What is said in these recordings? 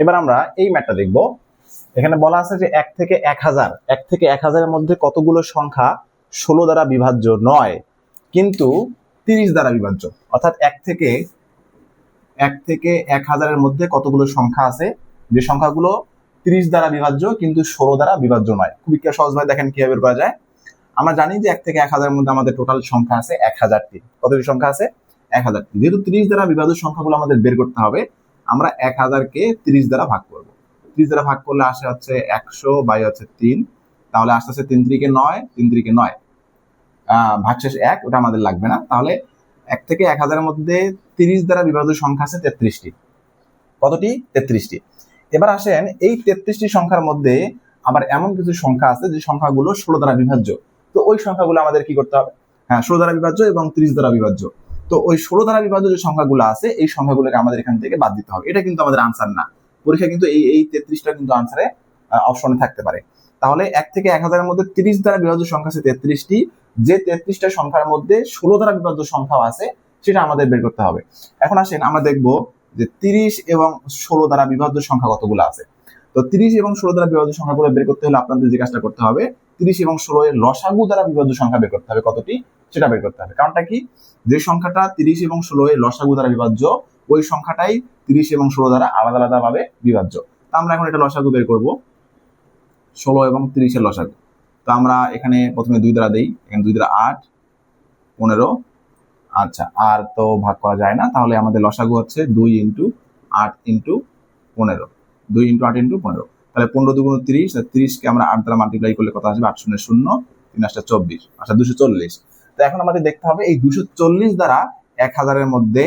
এবার আমরা এই ম্যাটটা দেখব। এখানে বলা আছে যে এক থেকে এক হাজার, এক থেকে এক হাজারের মধ্যে কতগুলো সংখ্যা ষোলো দ্বারা বিভাজ্য নয়, কিন্তু তিরিশ দ্বারা বিভাজ্য। অর্থাৎ এক থেকে এক থেকে এক হাজারের মধ্যে কতগুলো সংখ্যা আছে? যে সংখ্যাগুলো তিরিশ দ্বারা বিভাজ্য, কিন্তু ষোলো দ্বারা বিভাজ্য নয়। খুবই সহজভাবে দেখেন কীভাবে করা যায়। আমরা জানি যে এক থেকে এক হাজারের মধ্যে আমাদের টোটাল সংখ্যা আছে এক হাজারটি। কতটি সংখ্যা আছে? এক হাজারটি। যেহেতু তিরিশ দ্বারা বিভাজ্য সংখ্যাগুলো আমাদের বের করতে হবে আমরা এক হাজারকে তিরিশ দ্বারা ভাগ করব। তিরিশ দ্বারা ভাগ করলে আসে হচ্ছে একশো বাই হচ্ছে তিন। তাহলে আস্তে আস্তে তিন তিরিকে নয়, তিন তিরিকে নয়। ভাগশেষ এক, ওটা আমাদের লাগবে না। তাহলে এক থেকে এক হাজারের মধ্যে তিরিশ দ্বারা বিভাজ্য সংখ্যা আছে তেত্রিশটি। কতটি? তেত্রিশটি। এবার আসেন, এই তেত্রিশটি সংখ্যার মধ্যে আবার এমন কিছু সংখ্যা আছে যে সংখ্যাগুলো ষোলো দ্বারা বিভাজ্য। তো ওই সংখ্যাগুলো আমাদের কি করতে হবে? হ্যাঁ ষোলো দ্বারা বিভাজ্য এবং ত্রিশ দ্বারা বিভাজ্য। তো ওই ষোলো দ্বারা বিভাজ্য যে সংখ্যাগুলো আছে, এই সংখ্যাগুলোকে আমাদের এখান থেকে বাদ দিতে হবে। এটা কিন্তু আমাদের আনসার না। পরীক্ষা কিন্তু এই এই তেত্রিশটা কিন্তু আনসারে অপশনে থাকতে পারে। তাহলে এক থেকে এক হাজারের মধ্যে তিরিশ দ্বারা বিভাজ্য সংখ্যা আছে তেত্রিশটি। যে তেত্রিশটা সংখ্যার মধ্যে ষোলো দ্বারা বিভাজ্য সংখ্যাও আছে, সেটা আমাদের বের করতে হবে। এখন আসেন, আমরা দেখব যে তিরিশ এবং ষোলো দ্বারা বিভাজ্য সংখ্যা কতগুলো আছে। তো তিরিশ এবং ষোলো দ্বারা বিভাজ্য সংখ্যাগুলো বের করতে হলে আপনাদের যে কাজটা করতে হবে, তিরিশ এবং ষোলো এর লসাগু দ্বারা বিভাজ্য সংখ্যা বের করতে হবে কতটি? সেটা বের করতে হবে। কারণটা কি? যে সংখ্যাটা তিরিশ এবং ষোলো এর লসাগু দ্বারা বিভাজ্য, ওই সংখ্যাটাই তিরিশ এবং ষোলো দ্বারা আলাদা আলাদা ভাবে বিভাজ্য। তা আমরা এখন এটা লসাগু বের করব। ষোলো এবং তিরিশের লসাগু। তো আমরা এখানে প্রথমে দুই দ্বারা দেই, এখানে দুই দ্বারা আট, পনেরো। আচ্ছা আর তো ভাগ করা যায় না। তাহলে আমাদের লসাগু হচ্ছে দুই ইন্টু আট ইন্টু পনেরো। দুই ইন্টু আট ইন্টু পনেরো। তাহলে পনেরো দুগুণ তিরিশ তিরিশকে আমরা আট দ্বারা মাল্টিপ্লাই করলে কত আসবে? আট শূন্য শূন্য, তিন আটটা চব্বিশ। আচ্ছা দুশো চল্লিশ। তো এখন আমাদের দেখতে হবে এই দুশো চল্লিশ দ্বারা এক হাজারের মধ্যে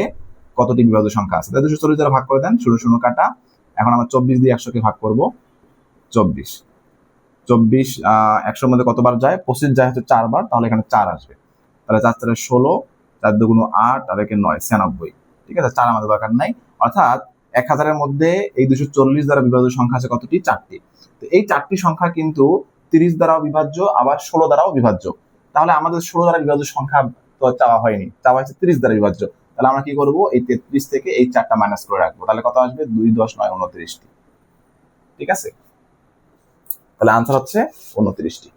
কতটি বিভাজ্য সংখ্যা আছে। দুশো চল্লিশ দ্বারা ভাগ করে দেন শূন্য শূন্য কাটা। এখন আমরা চব্বিশ দিয়ে একশোকে ভাগ করব। চব্বিশ। চব্বিশ একশোর মধ্যে কতবার যায়? পঁচিশ যায় হচ্ছে চারবার, তাহলে এখানে চার আসবে। তাহলে চার চারে ষোলো, চার দুগুণ আট আর একে নয়, ছিয়ানব্বই। ঠিক আছে? চার আমাদের দরকার নাই। অর্থাৎ এক হাজারের মধ্যে এই দুশো চল্লিশ দ্বারা বিভাজ্য সংখ্যা আছে কতটি? চারটি। তো এই চারটি সংখ্যা কিন্তু তিরিশ দ্বারাও বিভাজ্য, আবার ষোলো দ্বারাও বিভাজ্য। তাহলে আমাদের ষোলো দ্বারা বিভাজ্য সংখ্যা তো চাওয়া হয়নি। চাওয়া হচ্ছে তিরিশ দ্বারা বিভাজ্য তাহলে আমরা কি করব? এই তেত্রিশ থেকে এই চারটা মাইনাস করে রাখব। তাহলে কত আসবে? দুই দশ নয় উনত্রিশটি। ঠিক আছে? তাহলে আনসার হচ্ছে উনত্রিশটি।